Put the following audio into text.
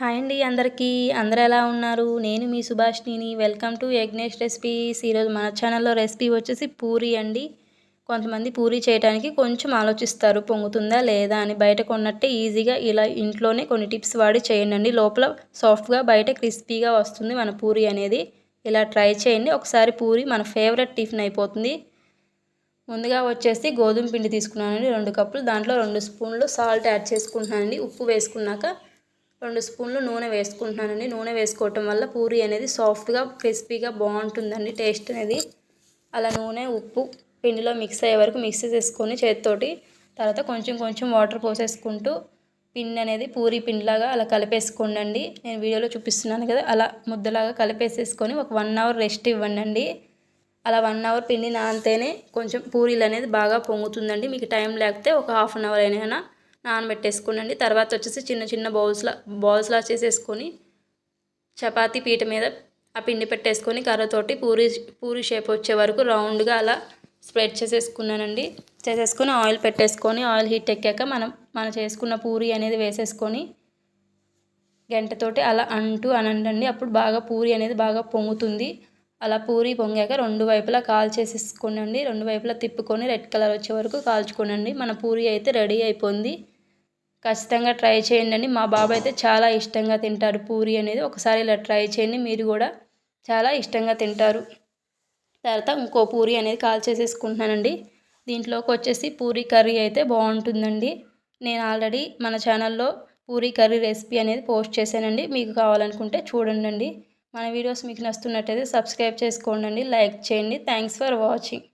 Hi అండి అందరికీ. అందరూ ఎలా ఉన్నారు? నేను మీ సుభాష్ని వెల్కమ్ టు యజ్ఞేష్ రెసిపీస్. ఈరోజు మన ఛానల్లో రెసిపీ వచ్చేసి పూరి అండి. కొంతమంది పూరి చేయడానికి కొంచెం ఆలోచిస్తారు పొంగుతుందా లేదా అని. బయట కొన్నట్టే ఈజీగా ఇలా ఇంట్లోనే కొన్ని టిప్స్ వాడి చేయండి లోపల సాఫ్ట్గా బయట క్రిస్పీగా వస్తుంది మన పూరి అనేది. ఇలా ట్రై చేయండి. ఒకసారి పూరి మన ఫేవరెట్ టిఫిన్ అయిపోతుంది. ముందుగా వచ్చేసి గోధుమ పిండి తీసుకున్నానండి. రెండు కప్పులు. దాంట్లో రెండు స్పూన్లు సాల్ట్ యాడ్ చేసుకుంటున్నానండి. ఉప్పు వేసుకున్నాక రెండు స్పూన్లు నూనె వేసుకుంటున్నానండి. నూనె వేసుకోవటం వల్ల పూరి అనేది సాఫ్ట్గా క్రిస్పీగా బాగుంటుందండి టేస్ట్ అనేది. అలా నూనె ఉప్పు పిండిలో మిక్స్ అయ్యే వరకు మిక్స్ చేసుకొని చేతితోటి తర్వాత కొంచెం కొంచెం వాటర్ పోసేసుకుంటూ పిండి అనేది పూరి పిండిలాగా అలా కలిపేసుకోండి నేను వీడియోలో చూపిస్తున్నాను కదా అలా ముద్దలాగా కలిపేసేసుకొని ఒక వన్ అవర్ రెస్ట్ ఇవ్వండి అలా వన్ అవర్ పిండి నానితేనే కొంచెం పూరీలు అనేది బాగా పొంగుతుందండి. మీకు టైం లేకపోతే ఒక హాఫ్ అన్ అవర్ అయినా నానబెట్టేసుకోనండి. తర్వాత వచ్చేసి చిన్న చిన్న బౌల్స్లా బౌల్స్లా చేసేసుకొని చపాతీ పీట మీద ఆ పిండి పెట్టేసుకొని కర్రతోటి పూరి పూరి షేప్ వచ్చే వరకు రౌండ్గా అలా స్ప్రెడ్ చేసేసుకున్నానండి. చేసేసుకొని ఆయిల్ పెట్టేసుకొని ఆయిల్ హీట్ ఎక్కాక మనం మనం చేసుకున్న పూరి అనేది వేసేసుకొని గంటతోటి అలా అంటూ అనండి అప్పుడు బాగా పూరి అనేది బాగా పొంగుతుంది. అలా పూరి పొంగాక రెండు వైపులా కాల్చేసేసుకోనండి. రెండు వైపులా తిప్పుకొని రెడ్ కలర్ వచ్చే వరకు కాల్చుకోనండి. మన పూరి అయితే రెడీ అయిపోయింది ఖచ్చితంగా ట్రై చేయండి మా బాబు అయితే చాలా ఇష్టంగా తింటారు. పూరి అనేది ఒకసారి ఇలా ట్రై చేయండి. మీరు కూడా చాలా ఇష్టంగా తింటారు. తర్వాత ఇంకో పూరి అనేది కాల్ చేసేసుకుంటున్నానండి దీంట్లోకి వచ్చేసి పూరి కర్రీ అయితే బాగుంటుందండి. నేను ఆల్రెడీ మన ఛానల్లో పూరి కర్రీ రెసిపీ అనేది పోస్ట్ చేశానండి. మీకు కావాలనుకుంటే చూడండి మన వీడియోస్ మీకు నచ్చుతున్నట్టయితే సబ్స్క్రైబ్ చేసుకోండి లైక్ చేయండి. Thanks for watching.